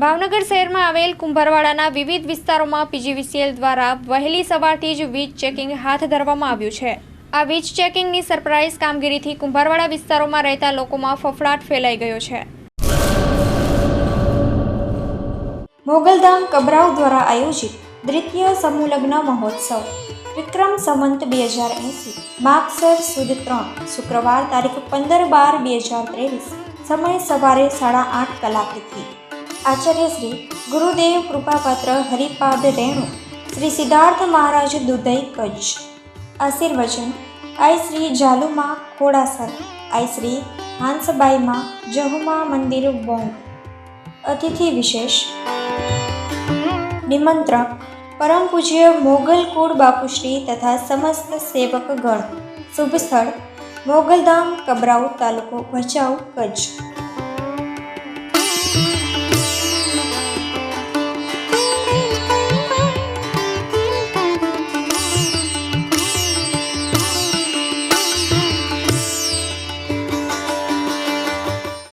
ભાવનગર શહેરમાં આવેલ કુંભારવાડાના વિવિધ વિસ્તારોમાં પીજીવીસીએલ દ્વારા વહેલી સવારથી જ વીજ ચેકિંગ હાથ ધરવામાં આવ્યું છે. આ વીજ ચેકિંગની સરપ્રાઇઝ કામગીરીથી કુંભારવાડા વિસ્તારોમાં રહેતા લોકોમાં ફફડાટ ફેલાઈ ગયો છે. મોગલધામ કબરાવ દ્વારા આયોજિત દ્વિતીય સમૂહ મહોત્સવ. વિક્રમ સંવંત બે હજાર એંસી, માગસર સુદ ત્રણ, શુક્રવાર તારીખ પંદર બાર બે હજાર ત્રેવીસ, સમય સવારે સાડા આઠ કલાકેથી આચાર્ય શ્રી ગુરુદેવ કૃપાપાત્ર હરિપાદ રેણુ, શ્રી સિદ્ધાર્થ મહારાજ દુધઈ કચ્છ. આશીર્વચન, આઈ શ્રી જાલુમા ખોડાસર, આઈ શ્રી હાંસબાઈમાં જહુમા મંદિર બોંગ. અતિથિ વિશેષ. નિમંત્રક પરમ પૂજ્ય મોગલ કુળ બાપુશ્રી તથા સમસ્ત સેવકગણ શુભ સ્થળ, મોગલધામ, કબરાઉ તાલુકો ભચાઉ કચ્છ.